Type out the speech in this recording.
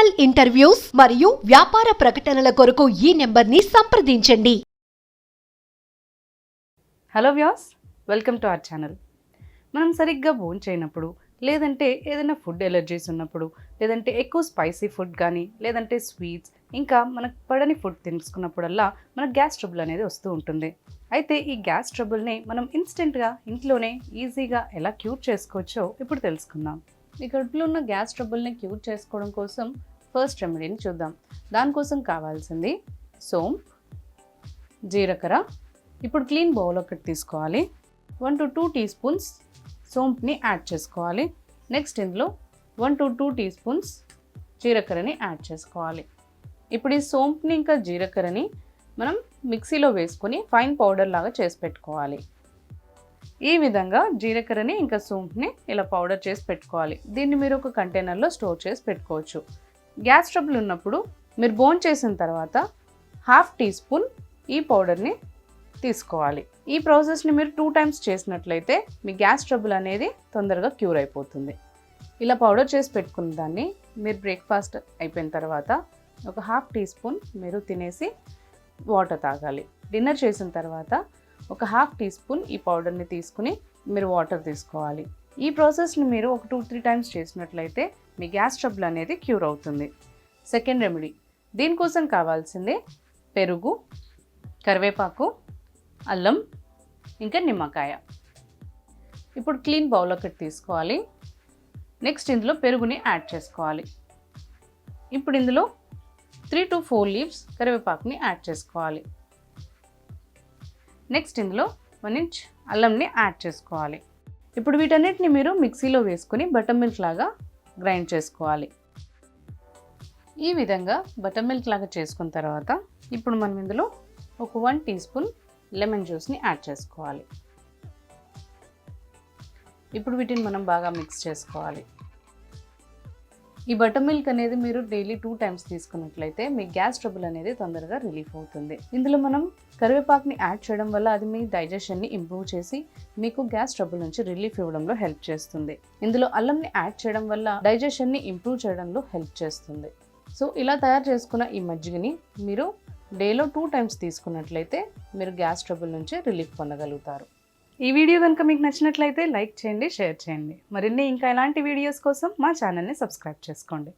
Professional interviews మరియు వ్యాపార ప్రకటనల కొరకు ఈ నెంబర్ని సంప్రదించండి. Hello Vyas welcome to our channel మనం సరిగ్గా భోజనం చేయనప్పుడు లేదంటే ఏదైనా ఫుడ్ ఎలర్జీస్ ఉన్నప్పుడు లేదంటే ఎక్కువ స్పైసీ ఫుడ్ కానీ లేదంటే స్వీట్స్ ఇంకా మనకు పడని ఫుడ్ తీసుకున్నప్పుడల్లా మనకు గ్యాస్ ట్రబుల్ అనేది వస్తూ ఉంటుంది. అయితే ఈ గ్యాస్ ట్రబుల్ని మనం ఇన్స్టెంట్గా ఇంట్లోనే ఈజీగా ఎలా క్యూర్ చేసుకోవచ్చో ఇప్పుడు తెలుసుకుందాం. ఈ కడుపులో ఉన్న గ్యాస్ ట్రబుల్ని క్యూర్ చేసుకోవడం కోసం ఫస్ట్ రెమెడీని చూద్దాం. దానికోసం కావాల్సింది సోంప్ జీలకర్ర. ఇప్పుడు క్లీన్ బౌల్ ఒకటి తీసుకోవాలి. One to two teaspoons సోంప్ని యాడ్ చేసుకోవాలి. నెక్స్ట్ ఇందులో one to two teaspoons జీలకర్రని యాడ్ చేసుకోవాలి. ఇప్పుడు ఈ సోంప్ని ఇంకా జీలకర్రని మనం మిక్సీలో వేసుకొని ఫైన్ పౌడర్ లాగా చేసి పెట్టుకోవాలి. ఈ విధంగా జీలకర్రని ఇంకా సోంప్ని ఇలా పౌడర్ చేసి పెట్టుకోవాలి. దీన్ని మీరు ఒక కంటైనర్లో స్టోర్ చేసి పెట్టుకోవచ్చు. గ్యాస్ ట్రబుల్ ఉన్నప్పుడు మీరు బోన్ చేసిన తర్వాత హాఫ్ టీ స్పూన్ ఈ పౌడర్ని తీసుకోవాలి. ఈ ప్రాసెస్ని మీరు టూ టైమ్స్ చేసినట్లయితే మీ గ్యాస్ ట్రబుల్ అనేది తొందరగా క్యూర్ అయిపోతుంది. ఇలా పౌడర్ చేసి పెట్టుకున్న దాన్ని మీరు బ్రేక్ఫాస్ట్ అయిపోయిన తర్వాత ఒక హాఫ్ టీ స్పూన్ మీరు తినేసి వాటర్ తాగాలి. డిన్నర్ చేసిన తర్వాత ఒక హాఫ్ టీ స్పూన్ ఈ పౌడర్ని తీసుకుని మీరు వాటర్ తీసుకోవాలి. ఈ ప్రాసెస్ని మీరు ఒక టూ త్రీ టైమ్స్ చేసినట్లయితే మీ గ్యాస్ ట్రబుల్ అనేది క్యూర్ అవుతుంది. Second remedy. దీనికోసం కావాల్సింది పెరుగు కరివేపాకు అల్లం ఇంకా నిమ్మకాయ. ఇప్పుడు క్లీన్ బౌల్ ఒకటి తీసుకోవాలి. నెక్స్ట్ ఇందులో పెరుగుని యాడ్ చేసుకోవాలి. ఇప్పుడు ఇందులో త్రీ టు ఫోర్ లీవ్స్ కరివేపాకుని యాడ్ చేసుకోవాలి. నెక్స్ట్ ఇందులో వన్ ఇంచ్ అల్లంని యాడ్ చేసుకోవాలి. ఇప్పుడు వీటన్నిటిని మీరు మిక్సీలో వేసుకొని బటర్ మిల్క్ లాగా గ్రైండ్ చేసుకోవాలి. ఈ విధంగా బటర్ మిల్క్ లాగా చేసుకున్న తర్వాత ఇప్పుడు మనం ఇందులో ఒక వన్ టీ స్పూన్ లెమన్ జ్యూస్ని యాడ్ చేసుకోవాలి. ఇప్పుడు వీటిని మనం బాగా మిక్స్ చేసుకోవాలి. ఈ బటర్ మిల్క్ అనేది మీరు డైలీ టూ టైమ్స్ తీసుకున్నట్లయితే మీ గ్యాస్ ట్రబుల్ అనేది తొందరగా రిలీఫ్ అవుతుంది. ఇందులో మనం కరివేపాకుని యాడ్ చేయడం వల్ల అది మీ డైజెషన్ని ఇంప్రూవ్ చేసి మీకు గ్యాస్ ట్రబుల్ నుంచి రిలీఫ్ ఇవ్వడంలో హెల్ప్ చేస్తుంది. ఇందులో అల్లంని యాడ్ చేయడం వల్ల డైజెషన్ని ఇంప్రూవ్ చేయడంలో హెల్ప్ చేస్తుంది. సో ఇలా తయారు చేసుకున్న ఈ మజ్జిగని మీరు డేలో టూ టైమ్స్ తీసుకున్నట్లయితే మీరు గ్యాస్ ట్రబుల్ నుంచి రిలీఫ్ పొందగలుగుతారు. ఈ వీడియో కనుక మీకు నచ్చినట్లయితే లైక్ చేయండి షేర్ చేయండి. మరిన్ని ఇంకా ఇలాంటి వీడియోస్ కోసం మా ఛానల్ని సబ్స్క్రైబ్ చేసుకోండి.